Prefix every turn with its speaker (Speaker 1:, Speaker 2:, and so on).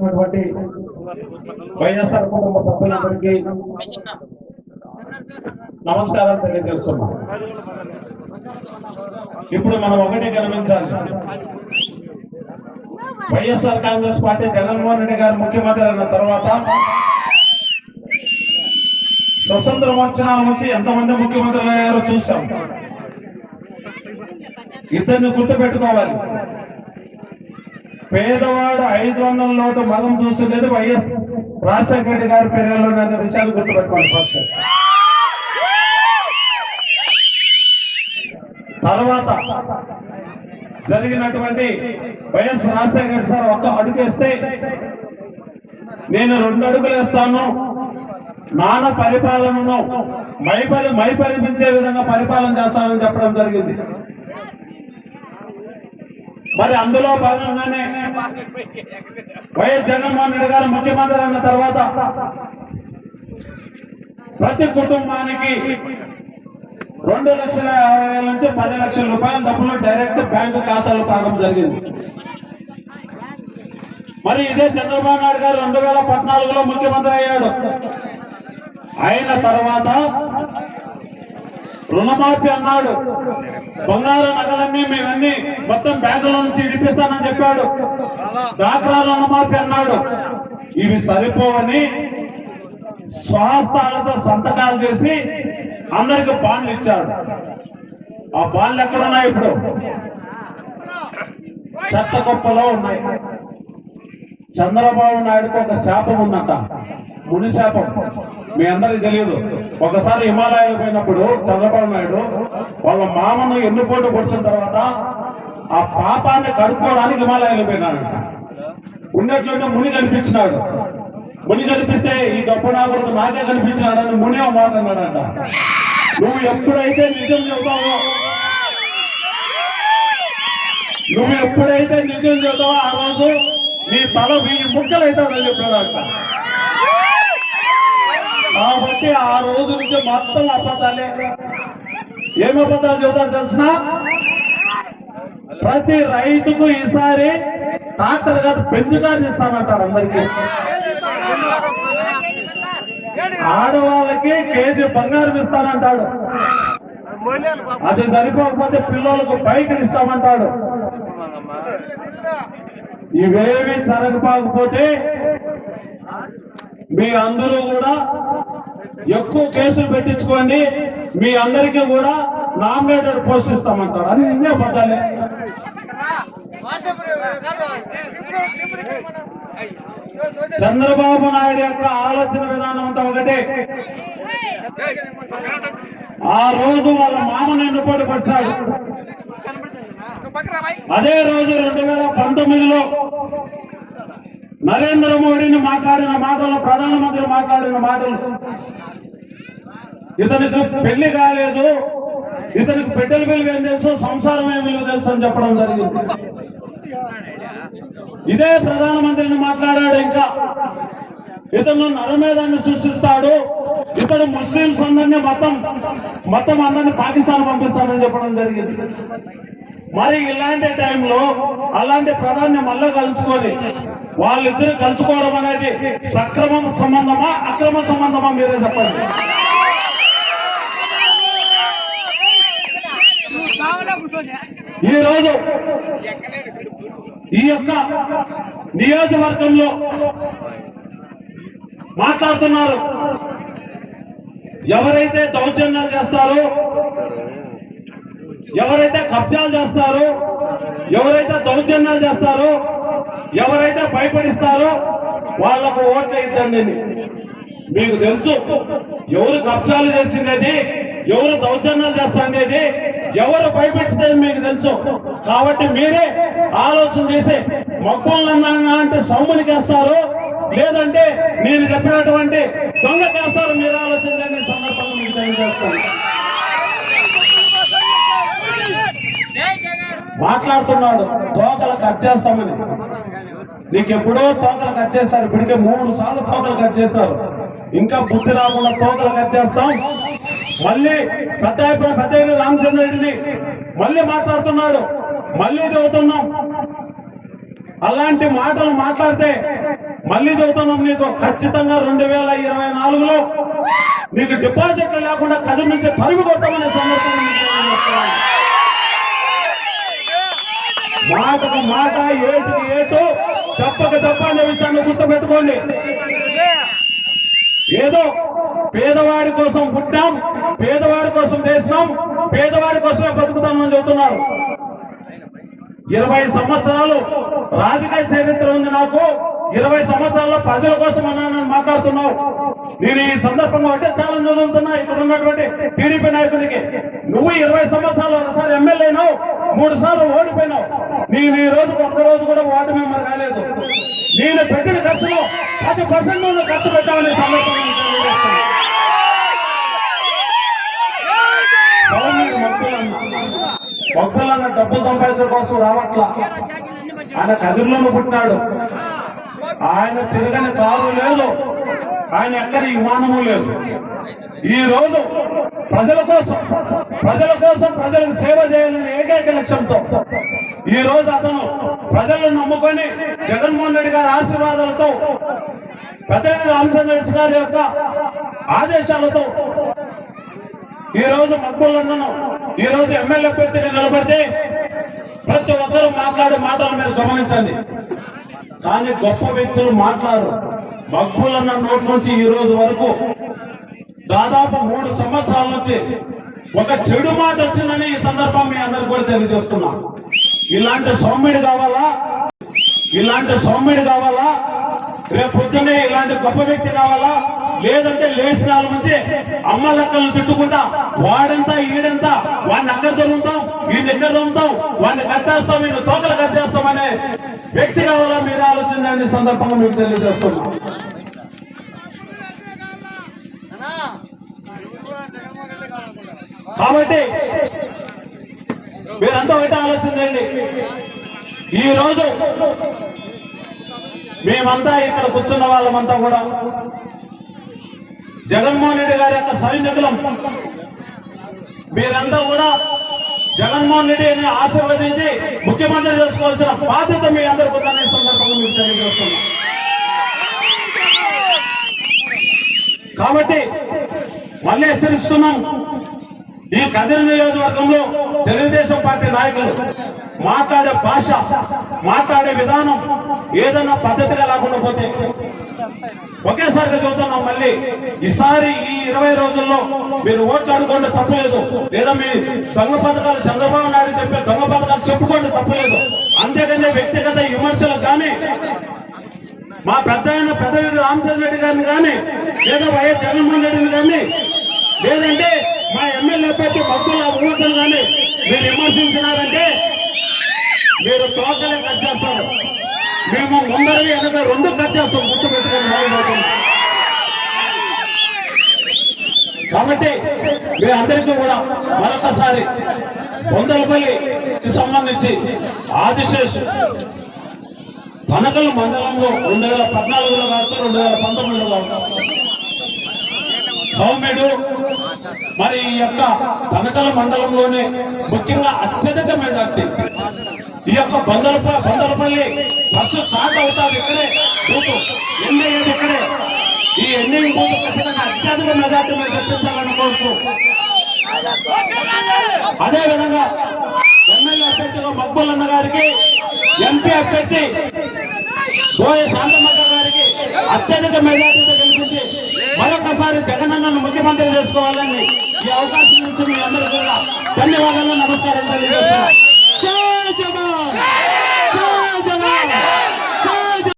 Speaker 1: చేస్తున్నటువంటి వైఎస్ఆర్ కుటుంబ సభ్యులందరికీ నమస్కారం తెలియజేస్తున్నాం. ఇప్పుడు మనం ఒకటే గమనించాలి. వైఎస్ఆర్ కాంగ్రెస్ పార్టీ జగన్మోహన్ రెడ్డి గారు ముఖ్యమంత్రి అయిన తర్వాత స్వతంత్రం వంచనాల నుంచి ఎంతమంది ముఖ్యమంత్రులు అయ్యారో చూసాం ఇద్దరిని గుర్తుపెట్టుకోవాలి. పేదవాడు ఐదు వందల నోటు మదం చూసలేదు వైఎస్ రాజశేఖర రెడ్డి గారి పేరులో నన్ను విషయాలు గుర్తుపెట్టుకోండి ఫస్ట్. తర్వాత జరిగినటువంటి వైఎస్ రాజశేఖర రెడ్డి సార్ ఒక్క అడుగేస్తే నేను రెండు అడుగులు వేస్తాను. నాన్న పరిపాలనను మైపరి మైపరిపించే విధంగా పరిపాలన చేస్తానని చెప్పడం జరిగింది. మరి అందులో భాగంగానే వైఎస్ జగన్మోహన్ రెడ్డి గారు ముఖ్యమంత్రి అయిన తర్వాత ప్రతి కుటుంబానికి రెండు లక్షల యాభై వేల నుంచి పది లక్షల రూపాయల డబ్బులు డైరెక్ట్ బ్యాంకు ఖాతాలో పడడం జరిగింది. మరి ఇదే చంద్రబాబు నాయుడు గారు రెండు వేల పద్నాలుగులో ముఖ్యమంత్రి అయ్యాడు. అయిన తర్వాత రుణమాఫీ అన్నాడు. బంగారు నగలన్నీ మేమన్నీ మొత్తం బ్యాంకుల నుంచి ఇడిపిస్తానని చెప్పాడు. డాక్రా రుణమాఫీ అన్నాడు. ఇవి సరిపోవని స్వహస్తాలతో సంతకాలు చేసి అందరికి బాండ్లు ఇచ్చాడు. ఆ బాండ్లు ఎక్కడున్నాయి ఇప్పుడు? చెత్త గొప్పలో ఉన్నాయి. చంద్రబాబు నాయుడుకి ఒక శాపం ఉందంట. మునిశాపం మీ అందరికి తెలియదు. ఒకసారి హిమాలయాలు పోయినప్పుడు చంద్రబాబు నాయుడు వాళ్ళ మామను ఎన్నుకోటు పొడిచిన తర్వాత ఆ పాపాన్ని కడుక్కోవడానికి హిమాలయాలు పోయినాడు. ఉన్న చోట ముని కనిపించినాడు. ముని కనిపిస్తే ఈ గొప్ప నాగుడు నాకే కనిపించినాడని ముని ఒక మాట అన్నాడంట. నువ్వు ఎప్పుడైతే నిజం చెబుతావో నువ్వు ఎప్పుడైతే నిజం చెబుతావో ఆ రోజు నీ తల వెయ్యి ముక్కలు అవుతుందని చెప్పాడంట కాబట్టి ఆ రోజు నుంచి మొత్తం అబద్ధాలే. ఏం అబద్ధాలు చెబుతారు తెలిసిన? ప్రతి రైతుకు ఈసారి ట్రాక్టర్ కాదు పెంచుదాన్ని ఇస్తానంటాడు అందరికీ. ఆడవాళ్ళకి కేజీ బంగారం ఇస్తానంటాడు. అది సరిపోకపోతే పిల్లలకు బైకులు ఇస్తామంటాడు. ఇవేవి జరగకపోతే మీ అందరూ కూడా ఎక్కువ కేసులు పెట్టించుకోండి. మీ అందరికీ కూడా నామినేటెడ్ పోస్ట్ ఇస్తామంటాడు అది ఇన్నే పడ్డాలి. చంద్రబాబు నాయుడు యొక్క ఆలోచన విధానం అంతా ఒకటే. ఆ రోజు వాళ్ళ మామను ఎన్నుకోటి పడిచాడు అదే రోజు రెండు వేల పంతొమ్మిదిలో నరేంద్ర మోడీని మాట్లాడిన మాటలు ప్రధానమంత్రి మాట్లాడిన మాటలు ఇతనికి పెళ్ళి కాలేదు. ఇతనికి బిడ్డల విలువ ఏం తెలుసు? సంసారం ఏం విలువ తెలుసు అని చెప్పడం జరిగింది. ఇదే ప్రధానమంత్రిని మాట్లాడాడు ఇంకా. ఇతను నరమేధాన్ని సృష్టిస్తాడు. ఇతడు ముస్లింస్ అందరినీ మతం మొత్తం అందరినీ పాకిస్తాన్ పంపిస్తాడని చెప్పడం జరిగింది. మరి ఇలాంటి టైంలో అలాంటి ప్రధాని మళ్ళా కలుసుకొని వాళ్ళిద్దరు కలుసుకోవడం అనేది సక్రమ సంబంధమా అక్రమ సంబంధమా మీరే చెప్పండి. ఈ రోజు ఈ యొక్క నియోజకవర్గంలో మాట్లాడుతున్నారు. ఎవరైతే దౌర్జన్యాలు చేస్తారో ఎవరైతే కబ్జాలు చేస్తారో ఎవరైతే దౌర్జన్యాలు చేస్తారో ఎవరైతే భయపడిస్తారో వాళ్ళకు ఓట్లు ఇద్దండి మీకు తెలుసు ఎవరు కబ్జాలు చేసిండేది ఎవరు దౌర్జన్యాలు చేస్తుండేది ఎవరు భయపెట్టలేదు మీకు తెలుసు. కాబట్టి మీరే ఆలోచన చేసి మొక్కలన్నా అంటే సొమ్ములకి చేస్తారు లేదంటే నేను చెప్పినటువంటి దొంగ చేస్తారు మీరు ఆలోచన చేయండి సందర్భంగా మీకు తెలియజేస్తాను. మాట్లాడుతున్నాడు. తోకలు కట్ చేస్తామని. నీకు ఎప్పుడో తోకలు కట్ చేస్తారు ఇప్పటికే మూడు సార్లు తోకలు కట్ చేస్తారు ఇంకా బుద్ధి రాకుండా తోకలు కట్ చేస్తాం. మళ్ళీ పెద్దాయపురం అయిపోయిన పెద్ద రామచంద్ర రెడ్డిని మళ్ళీ మాట్లాడుతున్నాడు. మళ్ళీ చదువుతున్నాం. అలాంటి మాటలు మాట్లాడితే మళ్ళీ చదువుతున్నాం నీకు. ఖచ్చితంగా రెండు వేల ఇరవై నాలుగులో నీకు డిపాజిట్లు లేకుండా కదిరి నుంచి తరుగు కొడతామనే సందర్భంగా మాటకు మాట ఏటికి ఏటు తప్పక తప్ప అనే విషయాన్ని గుర్తుపెట్టుకోండి. ఏదో పేదవాడి కోసం పుట్టాం పేదవాడి కోసం చేసినాం పేదవాడి కోసమే బతుకుతామని చెబుతున్నారు. ఇరవై సంవత్సరాలు రాజకీయ చరిత్ర ఉంది నాకు. ఇరవై సంవత్సరాల్లో ప్రజల కోసం అన్నానని మాట్లాడుతున్నావు. నేను ఈ సందర్భంగా అంటే చాలా చదువుతున్నా ఇక్కడ ఉన్నటువంటి టీడీపీ నాయకుడికి నువ్వు ఇరవై సంవత్సరాలు ఒకసారి ఎమ్మెల్యేనావు మూడు సార్లు ఓడిపోయినావు. నేను ఈ రోజు ఒక్క రోజు కూడా వార్డు మెంబర్ కాలేదు. నేను పెట్టిన ఖర్చులో పది పర్సెంట్ నువ్వు ఖర్చు పెట్టామని సందర్భంగా నేను డబ్బు సంపాదించడం కోసం రావట్లా. ఆయన కదిరిలోనూ పుట్టినాడు. ఆయన తిరగని కారు లేదు. ఆయన ఎక్కడ విమానము లేదు. ఈ రోజు ప్రజల కోసం ప్రజల కోసం ప్రజలకు సేవ చేయాలనే ఏకైక లక్ష్యంతో ఈ రోజు అతను ప్రజలను నమ్ముకొని జగన్మోహన్ రెడ్డి గారి ఆశీర్వాదాలతో పెద్దరెడ్డి రామచంద్ర గారి యొక్క ఆదేశాలతో ఈ రోజు మక్కులను ఈ రోజు ఎమ్మెల్యే పెట్టి నిలబడితే ప్రతి ఒక్కరూ మాట్లాడే మాటలు మీరు గమనించండి. కానీ గొప్ప వ్యక్తులు మాట్లాడరు. మక్కులన్న నోటి నుంచి ఈ రోజు వరకు దాదాపు మూడు సంవత్సరాల నుంచి ఒక చెడు మాట వచ్చిందని ఈ సందర్భం మీ అందరికి కూడా తెలియజేస్తున్నాను ఇలాంటి సౌమ్యుడు కావాలా? ఇలాంటి సౌమ్యుడు కావాలా? రేపు పొద్దున్నే ఇలాంటి గొప్ప వ్యక్తి కావాలా? లేదంటే లేచిన వాళ్ళ నుంచి అమ్మ లెక్కలను తిట్టుకుంటా వాడంతా ఈడంతా వాడిని అక్కడ దొరుకుతాం వీడిని ఎక్కడ దొరుకుతాం వాడిని కట్టేస్తాం వీడిని తోకలు కట్టేస్తాం అనే వ్యక్తి కావాలా? మీరు ఆలోచించండి సందర్భంగా మీకు తెలియజేస్తున్నా కాబట్టి మీరంతా ఒకటే ఆలోచించండి ఈ రోజు మేమంతా ఇక్కడ కూర్చున్న వాళ్ళమంతా కూడా జగన్మోహన్ రెడ్డి గారి యొక్క సైనికులం. మీరంతా కూడా జగన్మోహన్ రెడ్డిని ఆశీర్వదించి ముఖ్యమంత్రి చేసుకోవాల్సిన బాధ్యత మీ అందరి ఉందనే సందర్భంగా మీకు తెలియజేస్తున్నాం. కాబట్టి మళ్ళీ హెచ్చరిస్తున్నాం. ఈ కదిరి నియోజకవర్గంలో తెలుగుదేశం పార్టీ నాయకులు మాట్లాడే భాష మాట్లాడే విధానం ఏదైనా పద్ధతిగా లేకుండా పోతే ఒకేసారిగా చెబుతున్నాం మళ్ళీ. ఈసారి ఈ ఇరవై రోజుల్లో మీరు ఓట్లు తప్పలేదు. లేదా మీ దొంగ పథకాలు చంద్రబాబు నాయుడు చెప్పే దొంగ పథకాలు చెప్పుకోండి తప్పలేదు. అంతేకానే వ్యక్తిగత విమర్శలు కానీ మా పెద్ద ఆయన పెద్దవి రామచంద్ర రెడ్డి గారిని కానీ లేదా వైఎస్ జగన్మోహన్ రెడ్డిని కానీ లేదంటే మా ఎమ్మెల్యే అభ్యర్థి భక్తుల అభివృద్ధిని కానీ మీరు విమర్శించినారంటే మీరు తోకలే కట్ చేస్తారు. మేము ముందరవి ఎనభై రెండు కట్ చేస్తాం గుర్తు పెట్టుకొని కాబట్టి మీ అందరికీ కూడా మరొకసారి పొందలపల్లికి సంబంధించి ఆదిశేషు తనకల్ మండలంలో రెండు వేల పద్నాలుగులో కావచ్చు రెండు వేల పంతొమ్మిదిలో కావచ్చు. సౌమ్యుడు. మరి ఈ యొక్క తనకల మండలంలోనే ముఖ్యంగా అత్యధిక మెజార్టీ. ఈ యొక్క బందలప బందలపల్లి బస్సు స్టార్ట్ అవుతారు ఇక్కడే బూతు. ఎన్ని ఇక్కడే? ఈ ఎన్ని బూతు ఖచ్చితంగా అత్యధిక మెజార్టీ మీద చర్చించాలనుకోవచ్చు అదే విధంగా ఎమ్మెల్యే అభ్యర్థిగా మక్బుల్ అన్న గారికి ఎంపీ అభ్యర్థి గోయ శాంతమ్మ గారికి అత్యధిక మెజార్టీతో మరొకసారి జగనన్నను ముఖ్యమంత్రి చేసుకోవాలని ఈ అవకాశం ఇచ్చి మీ అందరూ కూడా ధన్యవాదాలు నమస్కారం తెలియజేస్తున్నాను.